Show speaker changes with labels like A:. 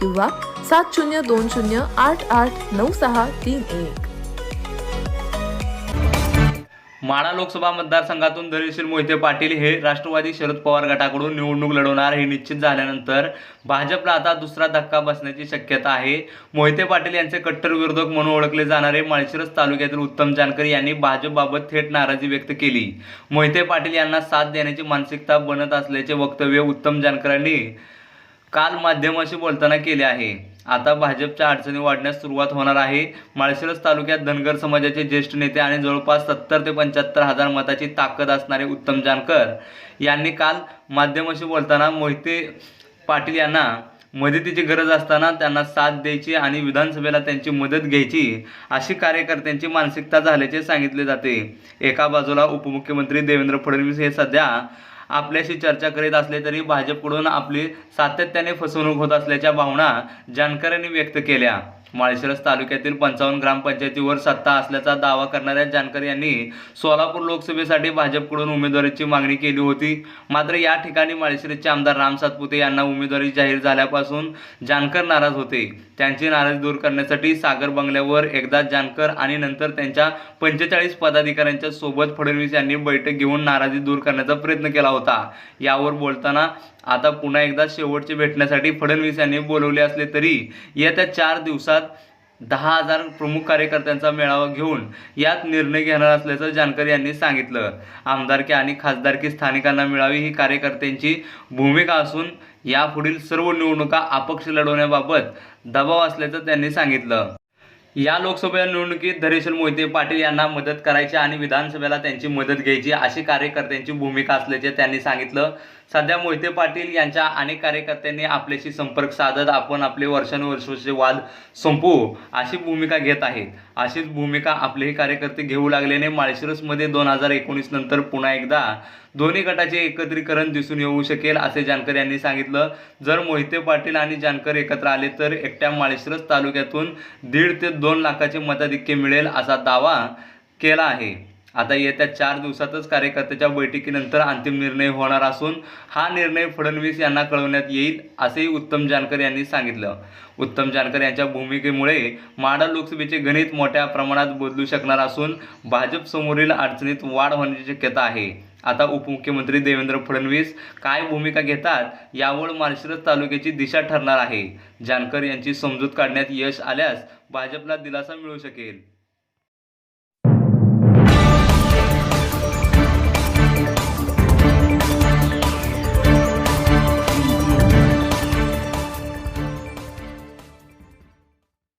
A: किंवा सात शून्य दोन शून्य आठ आठ नऊ सहा तीन एक.
B: माढा लोकसभा मतदारसंघातून धैर्यशील मोहिते पाटील हे राष्ट्रवादी शरद पवार गटाकडून निवडणूक लढवणार हे निश्चित झाल्यानंतर भाजपला आता दुसरा धक्का बसण्याची शक्यता आहे. मोहिते पाटील यांचे कट्टर विरोधक म्हणून ओळखले जाणारे माळशिरस तालुक्यातील उत्तम जानकर यांनी भाजपबाबत थेट नाराजी व्यक्त केली. मोहिते पाटील यांना साथ देण्याची मानसिकता बनत असल्याचे वक्तव्य उत्तम जानकरांनी काल माध्यमाशी बोलताना केले आहे. आता भाजपच्या अडचणी वाढण्यास सुरुवात होणार आहे. माळशिरस तालुक्यात धनगर समाजाचे ज्येष्ठ नेते आणि जवळपास सत्तर ते पंच्याहत्तर हजार मताची ताकद असणारे उत्तम जानकर यांनी काल माध्यमाशी बोलताना मोहिते पाटील यांना मदतीची गरज असताना त्यांना साथ द्यायची आणि विधानसभेला त्यांची मदत घ्यायची अशी कार्यकर्त्यांची मानसिकता झाल्याचे सांगितले जाते. एका बाजूला उपमुख्यमंत्री देवेंद्र फडणवीस हे सध्या आपल्याशी चर्चा करीत असले तरी भाजपकडून आपली सातत्याने फसवणूक होत असल्याच्या भावना जानकरांनी व्यक्त केल्या. माळशिरस तालुक्यातील पंचावन्न ग्रामपंचायतीवर सत्ता असल्याचा दावा करणाऱ्या जानकर यांनी सोलापूर लोकसभेसाठी भाजपकडून उमेदवारीची मागणी केली होती. मात्र या ठिकाणी माळशिरसचे आमदार राम सातपुते यांना उमेदवारी जाहीर झाल्यापासून जानकर नाराज होते. त्यांची नाराजी दूर करण्यासाठी सागर बंगल्यावर एकदा जानकर आणि नंतर त्यांच्या पंचेचाळीस पदाधिकाऱ्यांच्या सोबत फडणवीस यांनी बैठक घेऊन नाराजी दूर करण्याचा प्रयत्न केला होता. यावर बोलताना आता पुन्हा एकदा शेवटचे भेटण्यासाठी फडणवीस यांनी बोलवले असले तरी येत्या चार दिवसात दहा हजार प्रमुख कार्यकर्त्यांचा मेळावा घेऊन यात निर्णय घेणार असल्याचं जानकर यांनी सांगितलं. आमदारकी आणि खासदारकी स्थानिकांना मिळावी ही कार्यकर्त्यांची भूमिका असून यापुढील सर्व निवडणुका अपक्ष लढवण्याबाबत दबाव असल्याचं त्यांनी सांगितलं. या लोकसभा निवडणुकीत धैर्यशील मोहिते पाटील यांना मदत करायची आणि विधानसभेला त्यांची मदत घ्यायची अशी कार्यकर्त्यांची भूमिका असल्याचे त्यांनी सांगितलं. सध्या मोहिते पाटील यांच्या अनेक कार्यकर्त्यांनी आपल्याशी संपर्क साधत आपण आपले वर्षानुवर्षाचे वाद संपवू अशी भूमिका घेत आहेत. अशीच भूमिका आपलेही कार्यकर्ते घेऊ लागल्याने माळशिरसमध्ये दोन हजार एकोणीस नंतर पुन्हा एकदा दोन्ही गटाचे एकत्रीकरण दिसून येऊ शकेल असे जानकर यांनी सांगितलं. जर मोहिते पाटील आणि जानकर एकत्र आले तर एकट्या माळशिरस तालुक्यातून दीड ते दोन लाखाचे मताधिक्य मिळेल असा दावा केला आहे. आता येत्या चार दिवसातच कार्यकर्त्याच्या बैठकीनंतर अंतिम निर्णय होणार असून हा निर्णय फडणवीस यांना कळवण्यात येईल असेही उत्तम जानकर यांनी सांगितलं. उत्तम जानकर यांच्या भूमिकेमुळे माडा लोकसभेचे गणित मोठ्या प्रमाणात बदलू शकणार असून भाजपसमोरील अडचणीत वाढ होण्याची शक्यता आहे. आता उपमुख्यमंत्री देवेंद्र फडणवीस काय भूमिका घेतात यावर माळशिरस तालुक्याची दिशा ठरणार आहे. जानकर यांची समजूत काढण्यात यश आल्यास भाजपला दिलासा मिळू शकेल.